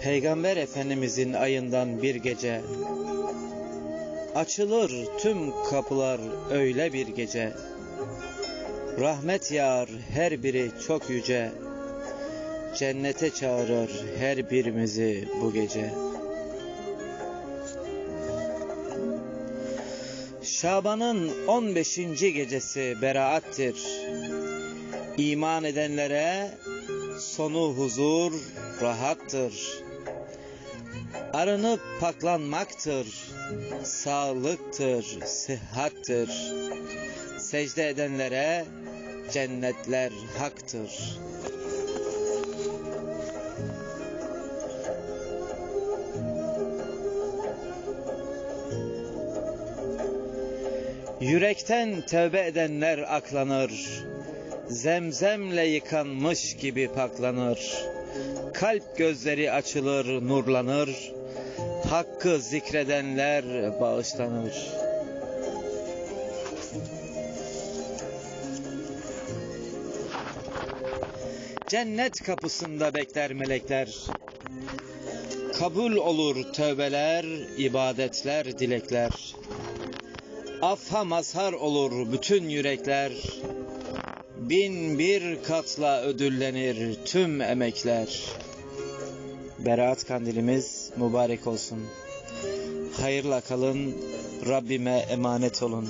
Peygamber Efendimizin ayından bir gece Açılır tüm kapılar öyle bir gece Rahmet yağar her biri çok yüce Cennete çağırır her birimizi bu gece Şaban'ın 15. gecesi beraattir İman edenlere sonu huzur, rahattır. Arınıp paklanmaktır, sağlıktır, sıhhattır. Secde edenlere cennetler haktır. Yürekten tövbe edenler aklanır. Zemzemle yıkanmış gibi paklanır. Kalp gözleri açılır, nurlanır. Hakkı zikredenler bağışlanır. Cennet kapısında bekler melekler. Kabul olur tövbeler, ibadetler, dilekler. Affa mazhar olur bütün yürekler. Bin bir katla ödüllenir tüm emekler. Beraat kandilimiz mübarek olsun. Hayırla kalın, Rabbime emanet olun.